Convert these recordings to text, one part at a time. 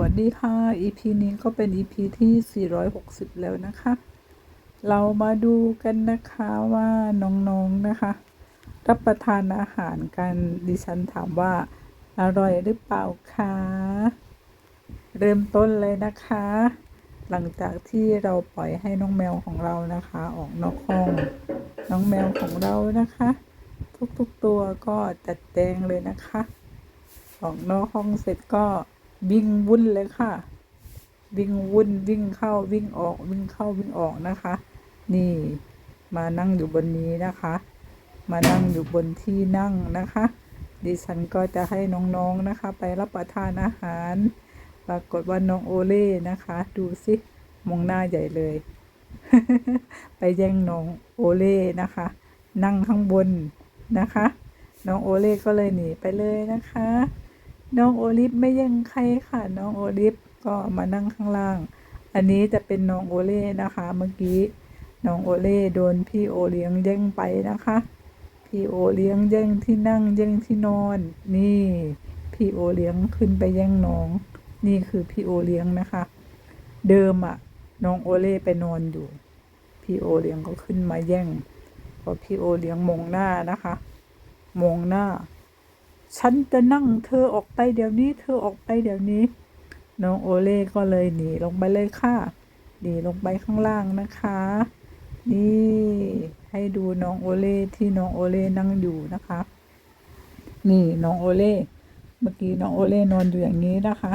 วัสดีค่ะ EP นี้ก็เป็น EP ที่ 460 แล้วนะคะ เรามาดูกันนะคะว่าน้องๆนะคะ รับประทานอาหารกันดิฉันถามว่า อร่อยหรือเปล่าคะเริ่มต้นเลยนะคะ หลังจากที่เราปล่อยให้น้องแมวของเรานะคะ ออกนอกห้อง น้องแมวของเรานะคะ ทุกๆตัวก็จัดแจงเลยนะคะ ออกนอกห้องเสร็จก็ วิ่งวุ่นเลยค่ะ วิ่งวุ่นวิ่งเข้าวิ่งออกวิ่งเข้าวิ่งออกนะคะ นี่มานั่งอยู่บนนี้นะคะ มานั่งอยู่บนที่นั่งนะคะ ดิฉันก็จะให้น้องๆนะคะ ไปรับประทานอาหาร ปรากฏว่าน้องโอเล่นะคะ ดูสิมองหน้าใหญ่เลย ไปแย่งน้องโอเล่นะคะ นั่งข้างบนนะคะ น้องโอเล่ก็เลยหนีไปเลยนะคะ น้องโอลิฟไม่แย่งใครค่ะ น้องโอลิฟก็มานั่งข้างล่าง อันนี้จะเป็นน้องโอเล่นะคะ เมื่อกี้น้องโอเล่โดนพี่โอเลี้ยงแย่งไปนะคะ พี่โอเลี้ยงแย่งที่นั่งแย่งที่นอน นี่พี่โอเลี้ยงขึ้นไปแย่งน้อง นี่คือพี่โอเลี้ยงนะคะ เดิมอะน้องโอเล่ไปนอนอยู่ พี่โอเลี้ยงก็ขึ้นมาแย่งพอพี่โอเลี้ยงมองหน้านะคะ มองหน้า ฉันจะนั่งเธอออกไปเดี๋ยวนี้ เธอออกไปเดี๋ยวนี้ น้องโอเล่ก็เลยหนีลงไปเลยค่ะหนีลงไปข้างล่างนะคะ นี่ให้ดูน้องโอเล่ที่น้องโอเล่นั่งอยู่นะคะ นี่น้องโอเล่เมื่อกี้น้องโอเล่นอนอยู่อย่างนี้นะคะ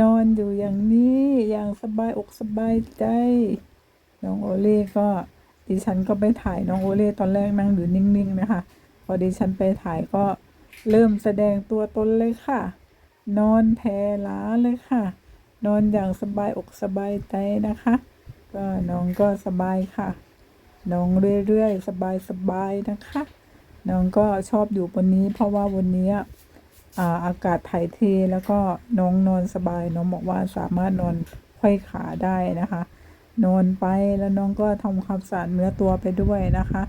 นอนอยู่อย่างนี้อย่างสบายอกสบายใจ น้องโอเล่ก็ดิฉันก็ไปถ่ายน้องโอเล่ตอนแรกนั่งอยู่นิ่งๆนะคะ พอดิฉันไปถ่ายก็ เริ่มแสดงตัวตนเลยค่ะ นอนแผ่หลาเลยค่ะ นอนอย่างสบายอกสบายใจนะคะ ก็น้องก็สบายค่ะ น้องเรื่อยๆ สบายๆนะคะ น้องก็ชอบอยู่บนนี้เพราะว่าวันนี้อ่าอากาศถ่ายเทแล้วก็น้องนอนสบาย น้องบอกว่าสามารถนอนไขว้ขาได้นะคะ นอนไปแล้วน้องก็ทำความสะอาดเนื้อตัวไปด้วยนะคะ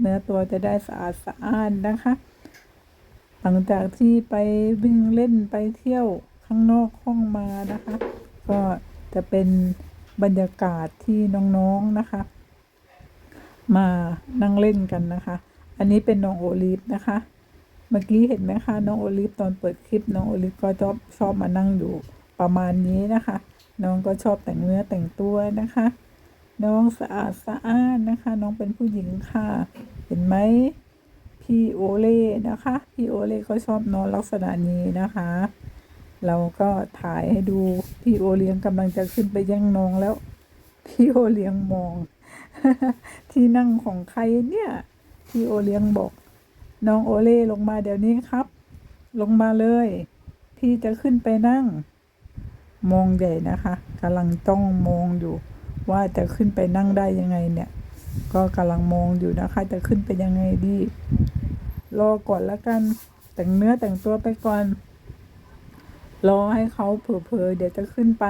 เนื้อตัวจะได้สะอาดสะอ้านนะคะ หลังจากที่ไปวิ่งเล่นไปเที่ยวข้างนอกห้องมานะคะ ก็จะเป็นบรรยากาศที่น้องๆนะคะ มานั่งเล่นกันนะคะ อันนี้เป็นน้องโอลิฟนะคะ เมื่อกี้เห็นไหมคะน้องโอลิฟตอนเปิดคลิปน้องโอลิฟก็ชอบชอบมานั่งอยู่ประมาณนี้นะคะ น้องก็ชอบแต่งเนื้อแต่งตัวนะคะ น้องสะอาดสะอ้านนะคะ น้องเป็นผู้หญิงค่ะ เห็นไหม พี่โอเล่นะคะ พี่โอเล่ก็ชอบนอนลักษณะนี้นะคะ เราก็ถ่ายให้ดู พี่โอเลี้ยงกำลังจะขึ้นไปย่งน้องแล้ว พี่โอเลี้ยงมอง ที่นั่งของใครเนี่ย พี่โอเลี้ยงบอกน้องโอเล่ลงมาเดี๋ยวนี้ครับ ลงมาเลย พี่จะขึ้นไปนั่ง มองใหญ่นะคะกำลังจ้องมองอยู่ ว่าจะขึ้นไปนั่งได้ยังไงเนี่ย ก็กำลังมองอยู่นะคะ จะขึ้นไปยังไงดี รอก่อนละกัน แต่งเนื้อแต่งตัวไปก่อน รอให้เขาเผลอๆเดี๋ยวจะขึ้นไป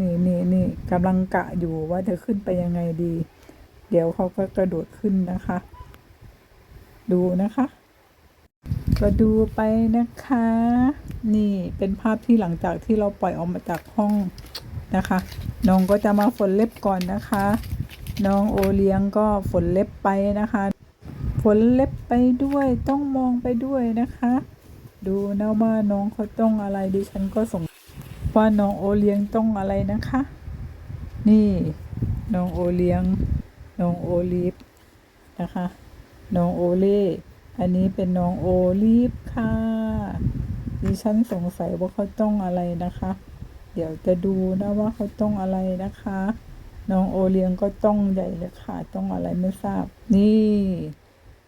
นี่นี่นี่กำลังกะอยู่ว่าจะขึ้นไปยังไงดี เดี๋ยวเขาก็กระโดดขึ้นนะคะ ดูนะคะก็ดูไปนะคะ นี่เป็นภาพที่หลังจากที่เราปล่อยออกมาจากห้องนะคะ น้องก็จะมาฝนเล็บก่อนนะคะ น้องโอเลี้ยงก็ฝนเล็บไปนะคะ ฝนเล็บไปด้วยต้องมองไปด้วยนะคะ ดูนะว่าน้องเขาต้องอะไรดิฉันก็สงว่าน้องโอเลี้ยงต้องอะไรนะคะ นี่น้องโอเลี้ยงน้องโอลิฟนะคะน้องโอเล่อันนี้เป็นน้องโอลิฟค่ะดิฉันสงสัยว่าเขาต้องอะไรนะคะ เดี๋ยวจะดูนะว่าเขาต้องอะไรนะคะ น้องโอเลี้ยงก็ต้องใหญ่เลยค่ะ ต้องอะไรไม่ทราบ นี่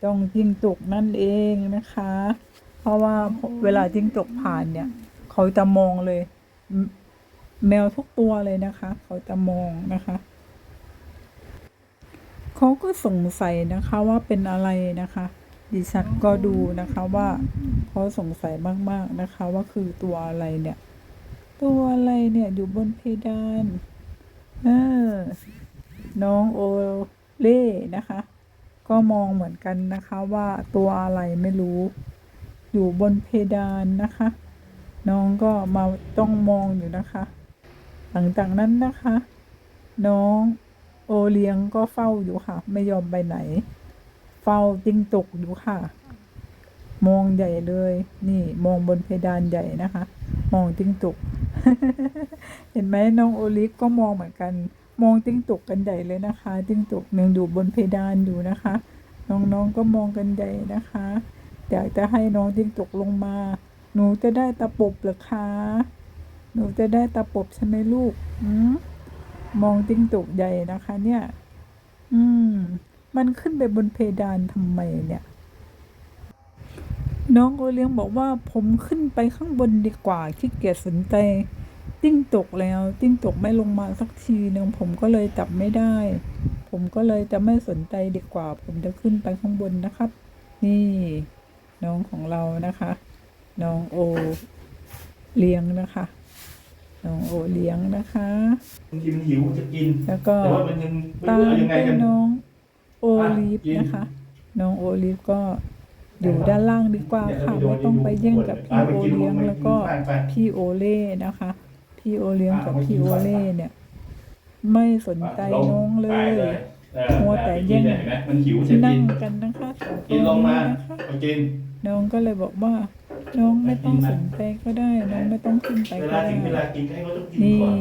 ต้องจิ้งจกนั่นเองนะคะ เพราะว่าเวลาจิ้งจกผ่านเนี่ย เขาจะมองเลย แมวทุกตัวเลยนะคะ เขาจะมองนะคะเขาก็สงสัยนะคะว่าเป็นอะไรนะคะ ดิฉันก็ดูนะคะว่าเขาสงสัยมากๆนะคะ ว่าคือตัวอะไรเนี่ย ตัวอะไรเนี่ยอยู่บนเพดานเออน้องโอเล่นะคะ ก็มองเหมือนกันนะคะว่าตัวอะไรไม่รู้ อยู่บนเพดานนะคะ น้องก็มาต้องมองอยู่นะคะ หลังจากนั้นนะคะ น้องโอเลี้ยงก็เฝ้าอยู่ค่ะ ไม่ยอมไปไหน เฝ้าจิ้งจกอยู่ค่ะ มองใหญ่เลย นี่มองบนเพดานใหญ่นะคะ มองจิ้งจกเห็นไหมน้องโอลิฟก็มองเหมือนกัน มองจิ้งจกกันใหญ่เลยนะคะจิ้งจกหนึ่งอยู่บนเพดานอยู่นะคะ น้องๆก็มองกันใหญ่นะคะอยากจะให้น้องจิ้งจกลงมา หนูจะได้ตะปบหรือคะหนูจะได้ตะปบใช่ไหมลูกอืมมองจิ้งจกใหญ่นะคะ เนี่ย อืม มันขึ้นไปบนเพดานทำไมเนี่ยน้องโอเลี้ยงบอกว่าผมขึ้นไปข้างบนดีกว่าขี้เกียจสนใจ จิ้งจกแล้วจิ้งจกไม่ลงมาสักทีหนึ่งผมก็เลยจับไม่ได้ ผมก็เลยจะไม่สนใจดีกว่า ผมจะขึ้นไปข้างบนนะครับ นี่น้องของเรานะคะ น้องโอเลี้ยงนะคะ น้องโอเลี้ยงนะคะบางทีมันหิวจะกินแล้วก็แต่ว่ามันยังไม่ตารู้มเอายังไงด้วยกันน้องโอลีฟอะกินนะคะ น้องโอลีฟก็อยู่ด้านล่างดีกว่าค่ะไม่ต้องไปแย่งกับพี่โอเลี้ยงแล้วก็ไปไปพี่โอเล่นะคะ พี่โอเลี้ยงกับพี่โอเล่เนี่ย ไม่สนใจน้องเลไปยเออมัวแต่แย่งเห็นไหมมันหิวจะที่นั่กิงนกันนะคะสองตักิวนลงนี้มานะคะไปกินน้องก็เลยบอกว่า น้องไม่ต้องสนใจก็ได้ น้องไม่ต้องขึ้นไปเวก็ลาได้ถึงเวลากินให้เขาต้องกินนี่ก่อน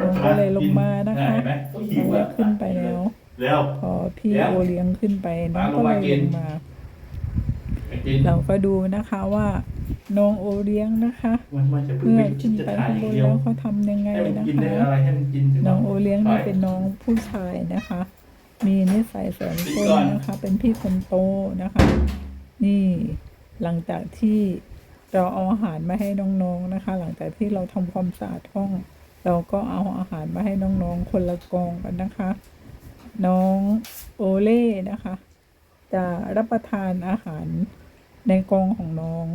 น้องก็เลยลงมานะคะเห็นไหมเขาหิน้อวงแล้ก็ขึ้นไปแล้วแล้วพอพี่เดี๋ยวโอเลี้ยงขึ้นไปน้องมาลก็งเลมายกิลนงมาไปกินเราก็ดูนะคะว่า น้องโอเลี้ยงนะคะมันมันจะเพิ่งเมื่อไปขึ้นจะไปถ่ายข้างอบย่างนเดียวแล้วเขาทำยังไงให้มันนะกินได้คะ อะไรให้มันกินสิน้องโอเลี้ยงนี่ไปเป็นน้องผู้ชายนะคะ มีนิสัยแสนซนนะคะ เป็นพี่คนโตนะคะ นี่หลังจากที่เราเอาอาหารมาให้น้องๆนะคะ หลังจากที่เราทำความสะอาดห้อง เราก็เอาอาหารมาให้น้องๆคนละกองกันนะคะ น้องโอเล่นะคะ จะรับประทานอาหารในกองของน้อง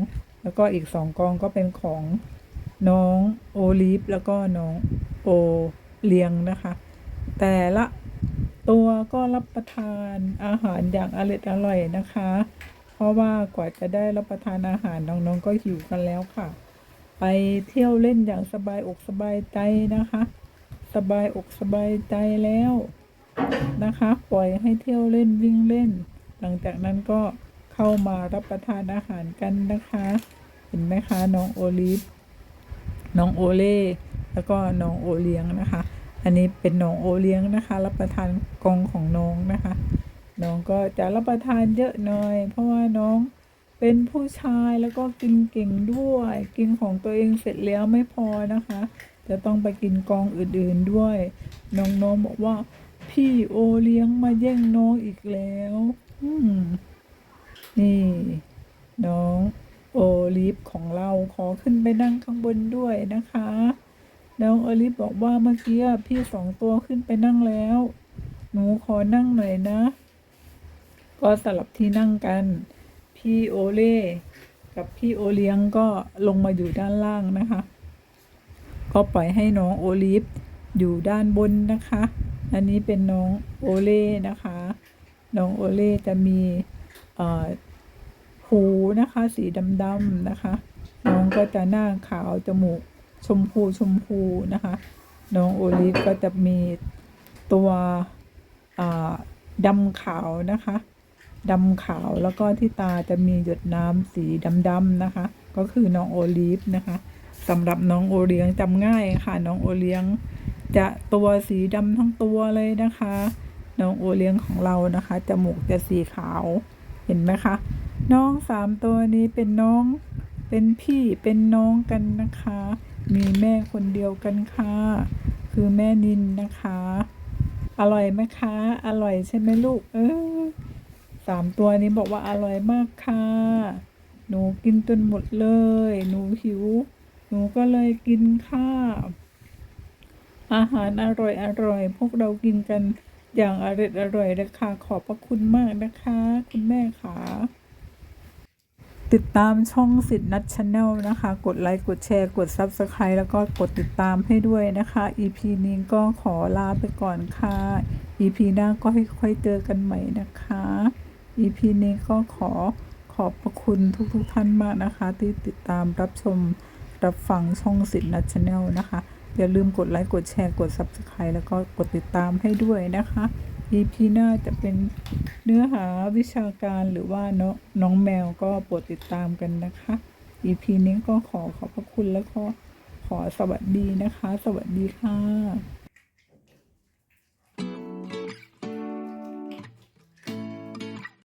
แล้วก็อีกสองกองก็เป็นของน้องโอลิฟแล้วก็น้องโอเลียงนะคะ แต่ละตัวก็รับประทานอาหารอย่างอร่อยอร่อยนะคะ เพราะว่ากว่าจะได้รับประทานอาหารน้องๆก็หิวกันแล้วค่ะ ไปเที่ยวเล่นอย่างสบายอกสบายใจนะคะ สบายอกสบายใจแล้วนะคะ ปล่อยให้เที่ยวเล่นวิ่งเล่น หลังจากนั้นก็ เข้ามารับประทานอาหารกันนะคะ เห็นไหมคะน้องโอลิฟน้องโอเล่แล้วก็น้องโอเลี้ยงนะคะ อันนี้เป็นน้องโอเลี้ยงนะคะ รับประทานกองของน้องนะคะ น้องก็จะรับประทานเยอะหน่อย เพราะว่าน้องเป็นผู้ชายแล้วก็กินเก่งด้วย กินของตัวเองเสร็จแล้วไม่พอนะคะ จะต้องไปกินกองอื่นๆด้วย น้องๆบอกว่าพี่โอเลี้ยงมาแย่งน้องอีกแล้ว อืม นี่ น้องโอลิฟของเราขอขึ้นไปนั่งข้างบนด้วยนะคะ น้องโอลิฟบอกว่าเมื่อกี้พี่สองตัวขึ้นไปนั่งแล้ว หนูขอนั่งหน่อยนะ ก็สลับที่นั่งกัน พี่โอเล่กับพี่โอเลี้ยงก็ลงมาอยู่ด้านล่างนะคะ ก็ปล่อยให้น้องโอลิฟอยู่ด้านบนนะคะ อันนี้เป็นน้องโอเล่นะคะ น้องโอเล่จะมี หูนะคะสีดำๆนะคะ น้องก็จะหน้าขาวจมูกชมพูชมพูนะคะ น้องโอลิฟก็จะมีตัวดำขาวนะคะดำขาวแล้วก็ที่ตาจะมีหยดน้ำสีดำๆนะคะ ก็คือน้องโอลิฟนะคะสำหรับน้องโอเลี้ยงจำง่ายค่ะ น้องโอเลี้ยงจะตัวสีดำทั้งตัวเลยนะคะ น้องโอเลี้ยงของเรานะคะจมูกจะสีขาว เห็นไหมคะ น้องสามตัวนี้เป็นน้อง เป็นพี่เป็นน้องกันนะคะ มีแม่คนเดียวกันค่ะ คือแม่นินนะคะ อร่อยไหมคะ อร่อยใช่ไหมลูก เออสามตัวนี้บอกว่าอร่อยมากค่ะ หนูกินจนหมดเลย หนูหิว หนูก็เลยกินข้าวอาหารอร่อยอร่อย พวกเรากินกัน อย่างอร่อยอร่อยเลยค่ะ ขอบพระคุณมากนะคะ คุณแม่ค่ะ ติดตามช่องสิทธิ์นัทชาแนลนะคะ กดไลค์ กดแชร์ กด Subscribe แล้วก็กดติดตามให้ด้วยนะคะ EP นี้ก็ขอลาไปก่อนค่ะ EP หน้าก็ให้ค่อยเจอกันใหม่นะคะ EP นี้ก็ขอขอบพระคุณทุกๆทท่านมากนะคะ ที่ติดตามรับชมรับฟังช่องสินนัชาแนลนะคะ อย่าลืมกดไลค์กดแชร์กด Subscribe แล้วก็กดติดตามให้ด้วยนะคะ EP หน้าจะเป็นเนื้อหาวิชาการหรือว่าน้องน้องแมวก็โปรดติดตามกันนะคะ EP นี้ก็ขอขอบพระคุณแล้วก็ขอสวัสดีนะคะ สวัสดีค่ะ